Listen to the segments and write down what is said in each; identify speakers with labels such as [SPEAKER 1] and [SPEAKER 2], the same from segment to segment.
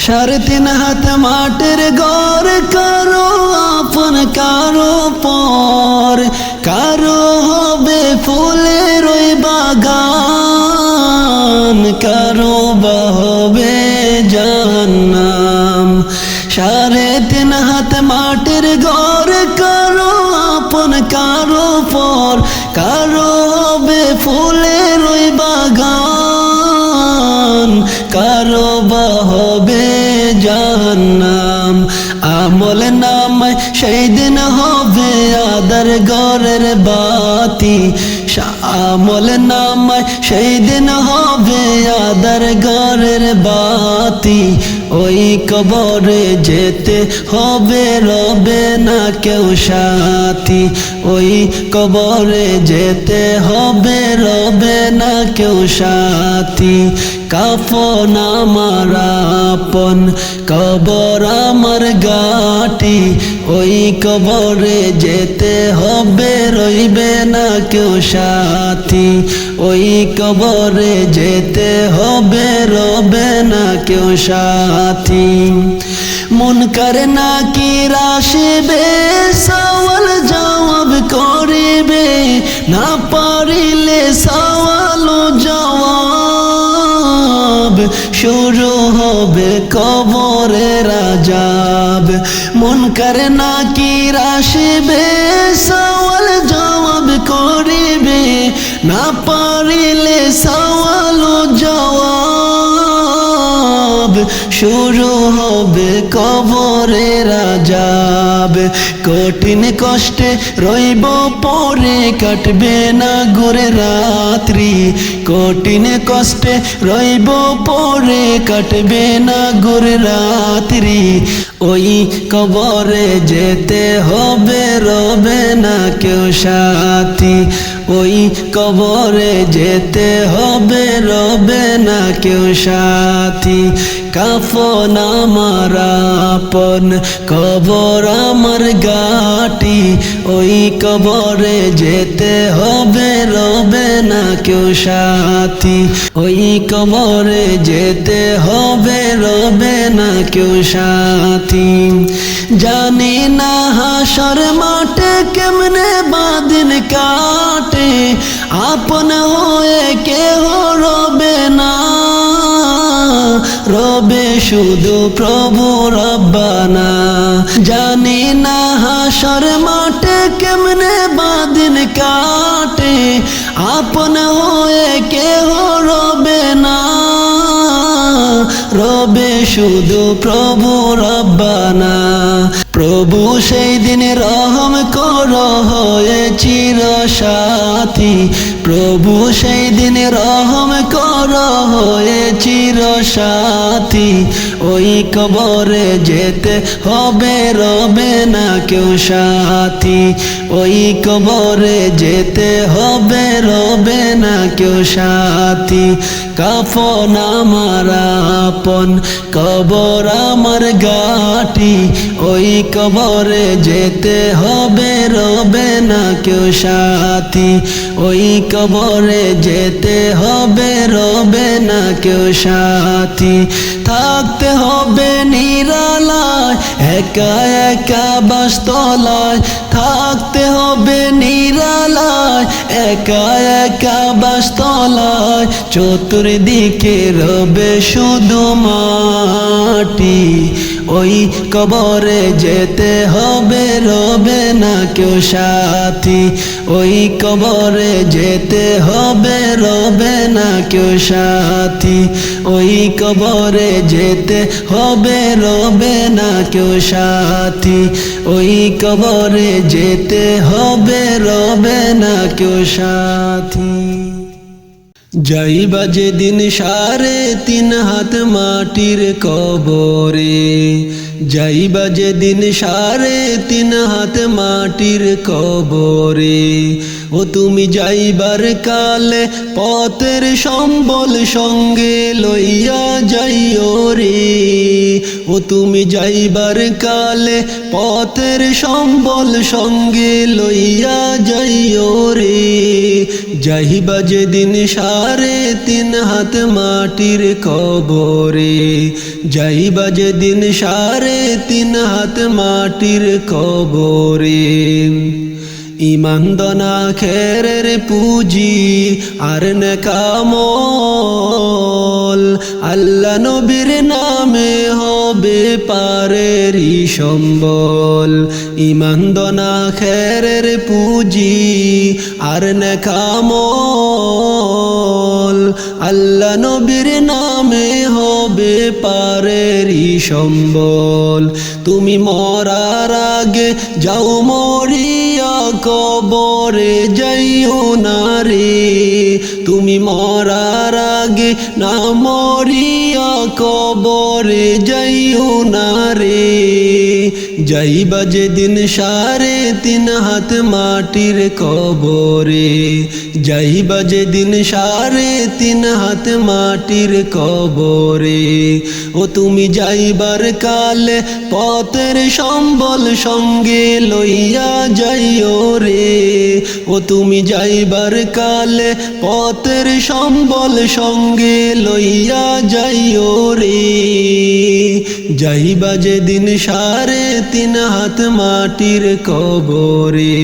[SPEAKER 1] সাড়ে তিন হাত মাটির গর কারও আপন কারও পর। কারও হবে ফুলের বাগান কারও ঘরের বাতি আমল নামায় সেই দিন হবে আদার ঘরের বাতি। ওই কবরে যেতে হবে রবে না কেউ সাথী। ওই কবরে যেতে হবে রবে না কেউ সাথী। কাফন আমার আপন, কবর আমার গাটি ওই কবরে যেতে হবে, রইবে না কেউ সাথী। ওই কবরে যেতে হবে, রবে না কেউ সাথী। মন করে না কি রাশিবে সওয়াল জবাব করিবে। না পারিলে সওয়াল শুরু হবে কবরে রাজাব। মন করে না কি রাশিবে, সওয়াল জবাব করিবে। না পারিলে সওয়াল জবাব। শুরু হবে কবরে রাজাব। কঠিন কষ্টে রইব, পরে কাটবে না গোরে রাত্রি। কঠিন কষ্টে রইব, পরে কাটবে না গোর রাত্রি। ওই কবরে যেতে হবে, রবে না কেউ সাথী। ওই কবরে যেতে হবে, রবে না কেউ সাথী। কাফন আমার আপন, কবর আমার গাটি ওই কবরে যেতে হবে রবে না কেউ সাথী। ওই কবরে যেতে হবে রবে না কেউ সাথী। জানি না হাসর মাঠে কেমনে বাদিন কাটে। আপন হয়ে কেহ শুধু প্রভু রব্বানা। জানি না হাসর মাঠে কেমনে বাদিন কাটে। আপন হয়ে কেহ রবে না। রবে শুধু প্রভু রব্বানা। প্রভু সেই দিন রহম কর হয়ে চির সাথী প্রভু সেই দিন রহম কর হয়ে চির সাথী ওই কবরে যেতে হবে রবে না কেউ সাথী। ওই কবরে যেতে হবে রবে না কেউ সাথী। কাফন আমার আপন, কবর আমার গাটি ওই কবরে যেতে হবে রবে না কেউ সাথী। ওই কবরে যেতে হবে রবে না কেউ সাথী। থাকতে হবে নিরালায়, একা একা বাস্তলায়। থাকতে হবে নিরালায়, একা একা বাস্তলায়। চতুর্দিকে রবে শুধু মাটি। ওই কবরে যেতে হবে, রবে না কেউ সাথী। ওই কবরে যেতে হবে, রবে না কেউ সাথী। ওই কবরে যেতে হবে, রবে না কেউ সাথী। ওই কবরে যেতে হবে, রবে না কেউ সাথী। যাইবা যেদিন সারে তিন হাত মাটির কবরে। যাইবা যেদিন সারে তিন হাত মাটির কবরে। ও তুমি যাইবার কালে পথের সম্বল সঙ্গে লইয়া যাইও রে। ও তুমি যাইবার কালে পথের সম্বল সঙ্গে লইয়া যাইও রে। যাইবা যেদিন সারে তিন হাত মাটির কবরে। যাইবা যেদিন সারে তিন হাত মাটির কবরে। ইমান দনা খেরের পুঁজি, আর নেকামল। আল্লাহ নবীর নামে হবে পারেরই সম্বল। ইমান দনা খেরের পুঁজি, আর নেকামল। আল্লাহ নবীর নামে হবে পারেরই সম্বল। তুমি মরার আগে যাও মরিয়া কবরে যাইও না তুমি মরার আগে না মরিয়া কবরে যাইও না যাইবা যেদিন সারে তিন হাত মাটির কবরে, যাইবা যেদিন সারে তিন হাত মাটির কবরে। ও তুমি যাইবার কালে পথের সম্বল সঙ্গে লইয়া যাইও রে। ও তুমি যাইবার কালে পথের সম্বল সঙ্গে লইয়া যাইও রে। যাইবা যেদিন সারে তিন হাত মাটির কবরে,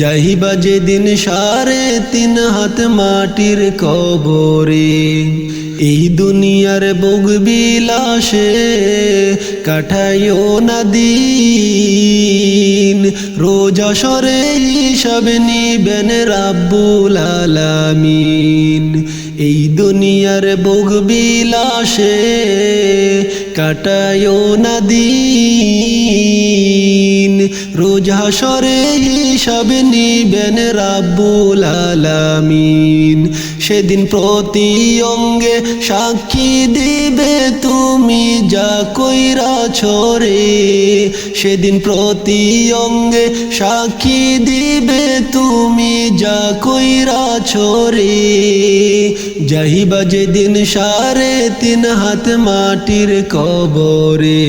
[SPEAKER 1] যাইবা যেদিন সারে তিন হাত মাটির কবরে। এই দুনিয়ার বুক বিলাসে কাঠাইও নদীন রোজা সরে হিসাব নিবেন রাব্বুল আলামিন। এই দুনিয়ার বুক বিলাসে কাটায়ও নদীন রোজ হাসরে হিসাব নিবেন রাব্বুল আলামিন। সেদিন প্রতি অঙ্গে সাক্ষী দিবে তুমি যা কইরা ছরে সেদিন প্রতি অঙ্গে সাক্ষী দিবে তুমি যা কইরা ছরে যাইবা যেদিন সারে তিন হাত মাটির কবরে।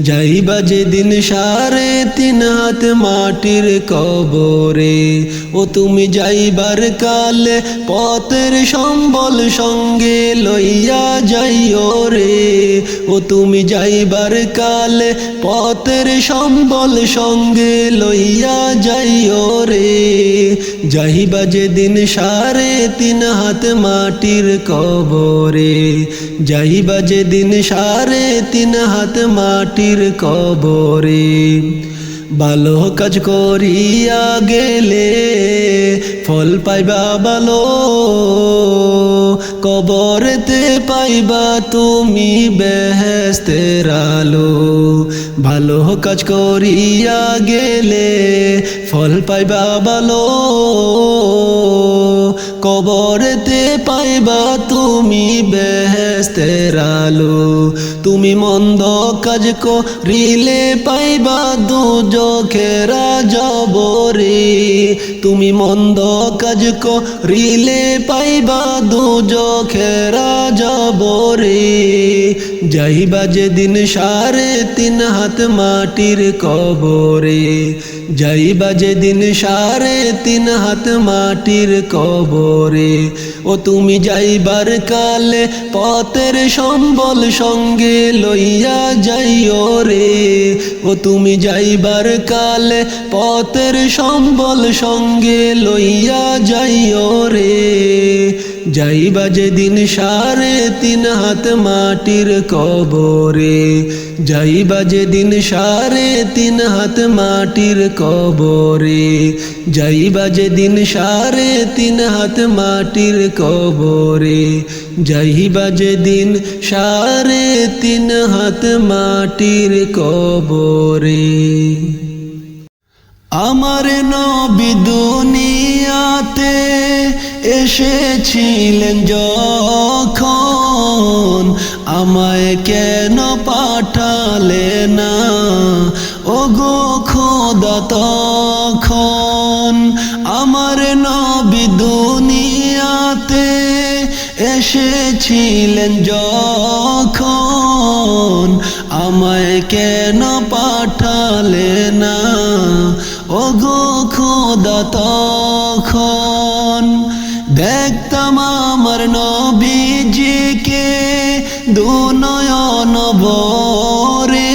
[SPEAKER 1] যাইবা যেদিন সারে, তিন হাত মাটির কবরে। ও তুমি যাইবার কালে পথের সম্বল সঙ্গে লইয়া যাইও রে। ও তুমি যাইবার কালে পথের সম্বল সঙ্গে লইয়া যাইও রে। যাইবা যেদিন সারে, তিন হাত মাটির কবরে। যাইবা যেদিন সারে, তিন হাত মাটির কবরে ভালো কাজ করিয়া গেলে ফল পাইবা ভালো। কবরেতে পাইবা তুমি বেহেস্তের আলো। ভালো কাজ করিয়া গেলে ফল পাইবা ভালো। কবরেতে পাইবা তুমি বেহেস্তের আলো। তুমি মন্দ কাজ করিলে পাইবা দু দুজখেরা জবরে তুমি মন্দ কাজ করিলে পাইবা দু দুজখেরা জবরে যাইবা যেদিন সারে তিন হাত মাটির কবরে। যাইবা যেদিন সারে তিন হাত মাটির কবরে। ও তুমি যাইবার কালে পথের সম্বল সঙ্গে লইয়া যাইও রে। ও তুমি যাইবার কালে পথের সম্বল সঙ্গে লইয়া যাইও রে। যাইবা যেদিন সারে তিন হাত মাটির কবরে। যাইবা যেদিন সারে তিন হাত মাটির কবরে, যাইবা যেদিন সারে তিন হাত মাটির কবরে, যাইবা যেদিন সারে তিন হাত মাটির কবরে। আমার নবী দুনিয়াতে এসেছিলেন যখন আমায় কেন পাঠালে না? ও গো খোদা, তখন আমার নবী দুনিয়াতে এসেছিলেন যখন আমায় কেন পাঠালে না? ও গো খোদা, তখন দেখতাম আমার নবীজিকে দুনয়ন বরে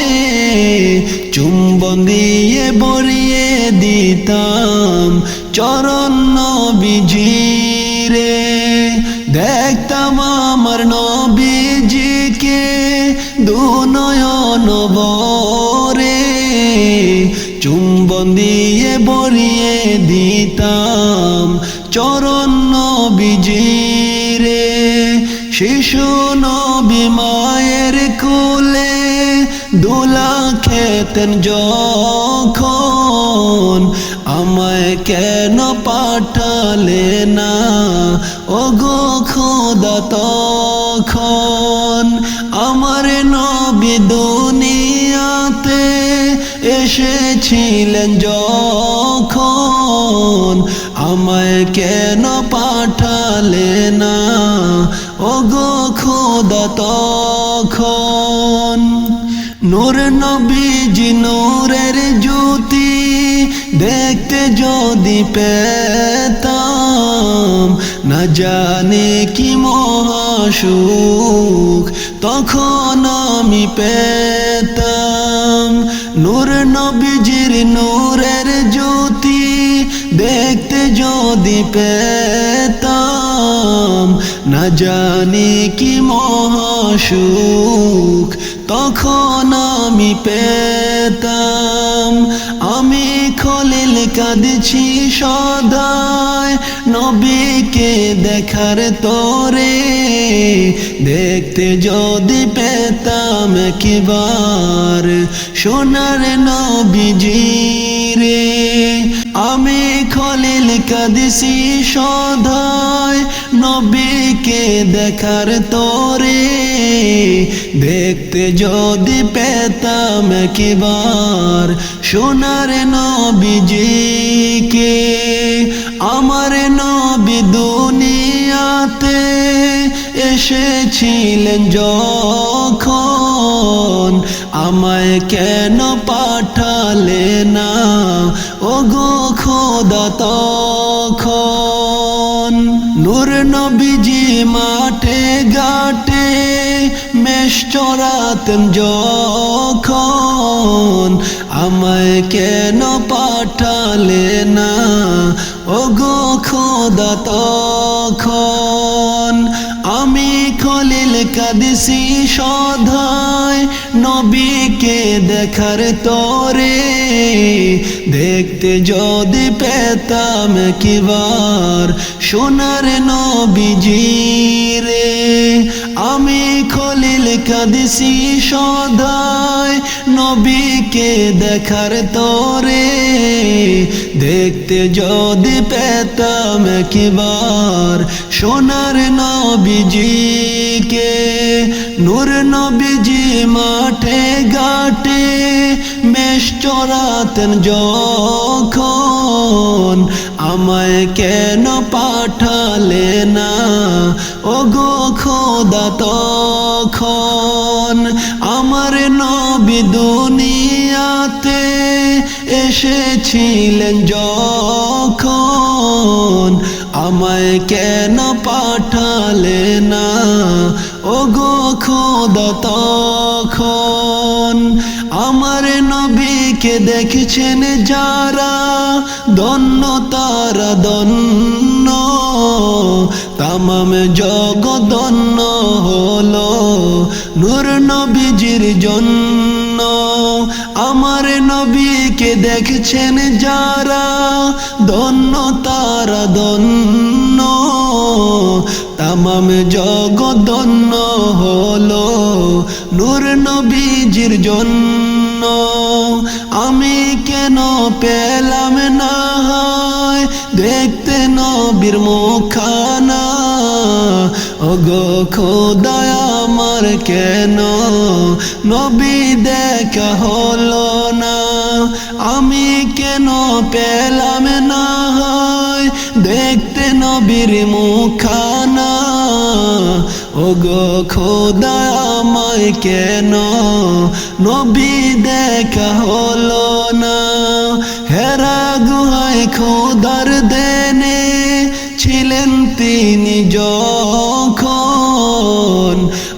[SPEAKER 1] চুম্বন দিয়ে বরিয়ে দিতাম চরণ নবীজিরে। দেখতাম আমার নবীজিকে দুনয়ন বরে চুম্বন দিয়ে বরিয়ে দিতাম চরণ শিশু নবী মায়ের কুলে দোলা খেতেন যখন। আমায় কেন পাঠালে না? ও গো খোদা, তখন আমার নবী দুনিয়াতে এসেছিলেন যখন। আমায় কেন পাঠালে না ও গো তখন। নূর নবীজি নূরের জ্যোতি দেখতে যদি পেতাম, না জানে কি মহাসুখ তখন আমি পেতাম। নূর নবীজির নূরের জ্যোতি দেখতে যদি পেতাম না জানি কি মহাসুখ, তখন আমি পেতাম। আমি খলিল কাঁদছি সদায়, নবীকে দেখার তোরে। দেখতে যদি পেতাম কিবার সোনার নবীজি রে আমি খলিল কাঁদছি সদায় নবীকে দেখার তোরে, দেখতে যদি পেতাম কিবার সোনার নবীজিকে, আমার নবী দুনিয়াতে এসেছিলেন যখন আমায় কেন পাঠালে না? ও গো খোদা তখন নূর নবীজি মাঠে ঘাটে মেষ চড়াতেন যখন। আমায় কেন পাঠালে না? ও গো খোদা তখন। আমি খলিল কাদিসি সধায় নবীকে দেখার তোরে দেখতে যদি পেতাম কিবার সোনার নবীজি রে। আমি খলিল কাদিসি সদায় নবীকে দেখার তোরে দেখতে যদি পেতাম কিবার সোনার নবীজিকে, নূর নবীজি মাঠে ঘাটে মেষ চড়াতেন যখন। আমায় কেন পাঠালে না? ও গো খোদা, তখন আমার নবী দুনিয়াতে এসেছিলেন যখন। আমায় কেন পাঠালে না? ও গো খোদা, তখন আমার নবীকে দেখছেন যারা দন্য তারা দন্য তামাম জগদন্য হলো নূর নবীজির জন্য। আমার নবীকে দেখছেন যারা দন্য তারা দন্য তামাম জগদন্য হলো নূর নবীজির জন্য। আমি কেন পেলাম না দেখতে নবীর মুখানা? ওগো খোদায় আমার কেন নবী দেখা হলো না? আমি কেন পেলাম না হয়? দেখতে নবীর মুখানা ও গো খোদা, আমায় কেন নবী দেখা হলো না? হেরা গুহায় খোদার দেনে, ছিলেন তিনি যখন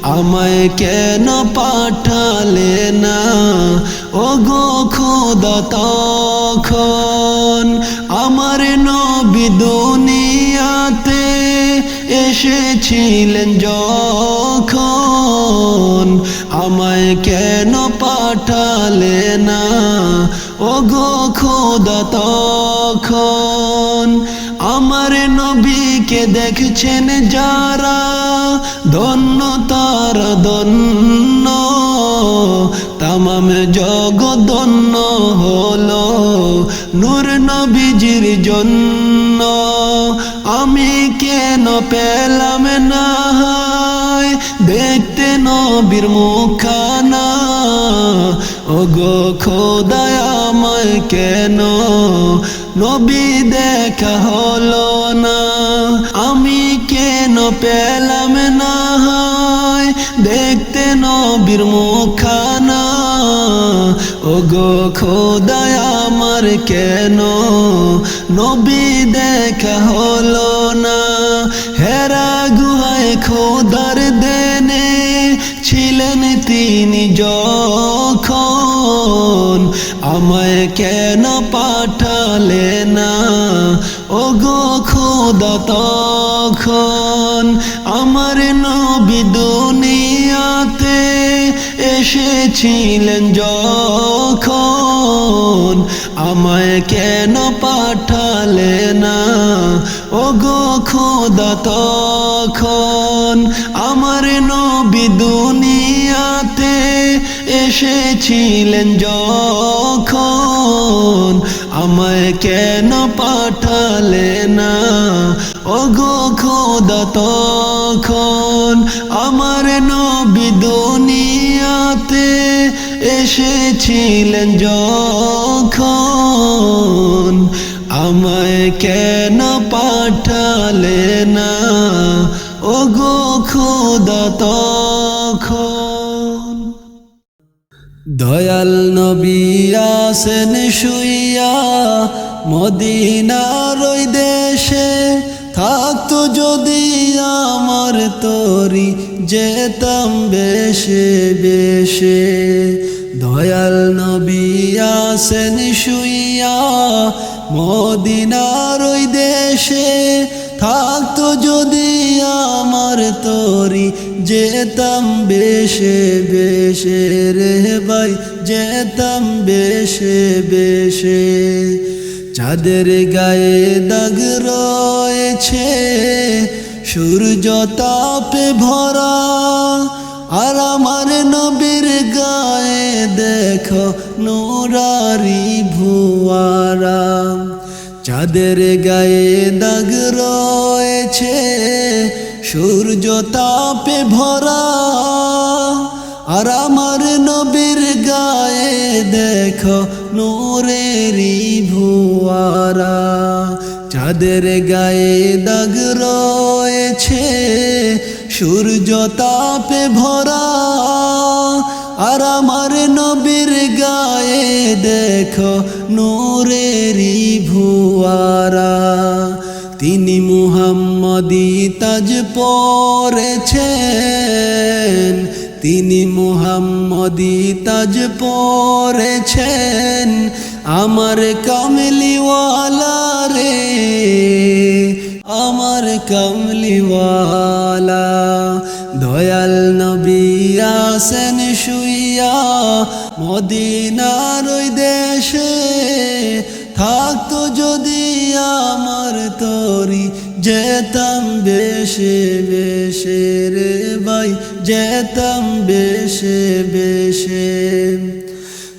[SPEAKER 1] আমায় কেন পাঠালে খোদা তখন আমার নবী দুনিয়াতে এসেছিলেন যখন। আমায় কেন পাঠালে না? ও গো খোদা, তখন আমার নবীকে দেখছেন যারা? ধন্য তারা ধন্য। তামাম জগদন্য হলো নূর নবীজির জন্য। আমি কেন পেলাম না দেখতে নবীর মুখানা ও গো আমায় কেন নবী দেখা হলো না? আমি কেন পেলাম না দেখতে নবীর মুখানা ও গো খোদায় আমার কেন? নবী দেখা হলো না। হেরা গুহায় খোদার দেনে ছিলেন তিনি যখন। আমায় কেন পাঠালে না? ও গো খোদা তখন। আমার নবী দুনিয়াতে এসেছিলেন যখন আমায় কেন পাঠালে না? ও গো খোদা, তখন আমার নবী দুনিয়াতে এসেছিলেন যখন আমায় কেন পাঠালে না? ও গো খোদা, তখন আমার নবী দুনিয়াতে এসেছিলেন যখন? আমায় কেন পাঠালে না? ও গো খোদা, তখন? দয়াল নবী আসেন শুইয়া মদিনার ওই দেশে। থাকতো যদি আমার তরি যেতাম বেশে বেশে। দয়াল নবী আসেন শুইয়া মদিনার ওই দেশে। থাকতো যদি আমার তরি যেতাম বেশে বেশে। রে ভাই, যেতাম বেশে বেশে। চাঁদের গায়ে দাগ রয়েছে সূর্য তাপে ভরা। আর আমার নবীর গায়ে দেখো নোরারি ভুয়ারা। চাঁদের গায়ে দাগ রয়েছে। সূর্য তাপে ভরা। আর আমার নবীর গায়ে দেখো নূরেরি ভুয়ারা। চাঁদের গায়ে দাগ রয়েছে, সূর্য তাপে ভরা। আর আমার নবীর গায়ে দেখো নূরেরি ভুয়ারা। তিনি মুহাম্মদি তাজ পরেছেন, তিনি মুহাম্মদি তাজ পরেছেন। আমার কামলিওয়ালা রে, আমার কামলিওয়ালা। দয়াল নবী আসেন শুইয়া মদিনার ওই দেশে, থাকতো যদি আমার তরি, যেতাম বেশে বেশে রে ভাই, যেতাম বেশে বেশে।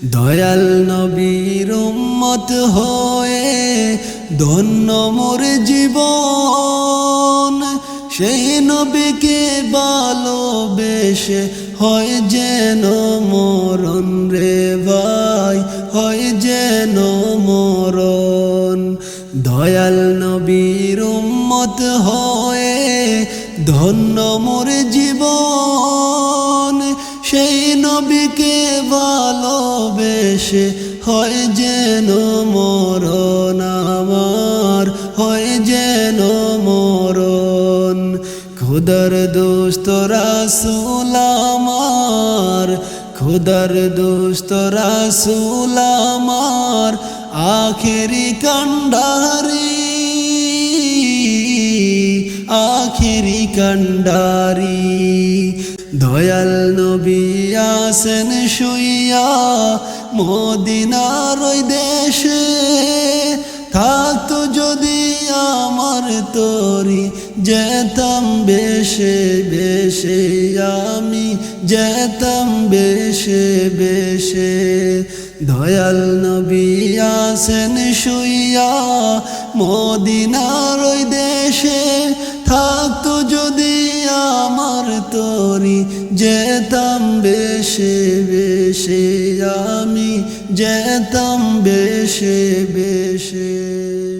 [SPEAKER 1] দয়াল নবীর উম্মত হয়ে ধন্য মোর জীবন। সেই নবীকে ভালোবেসে হয় যেন মরণ রে ভাই, হয় যেন মরণ। দয়াল নবীর উম্মত হয়ে ধন্য মোর ভালোবেসে হয় যেন মরণ আমার, হয় যেন মরণ। খুদার দোস্ত রাসুল আমার, খুদার দোস্ত রাসুল আমার, আখেরি কান্ডারি আখেরি কান্ডারি। দয়াল নবী আসেন শুইয়া মদিনার ওই দেশে থাকতো যদি আমার তরি, যেতাম বেশে বেশে আমি, যেতাম বেশে বেশে। দয়াল নবী আসেন শুইয়া মদিনার ওই দেশে থাকতো যদি আমার তরি যেতাম বেশে বেশে আমি যেতাম বেশে বেশে।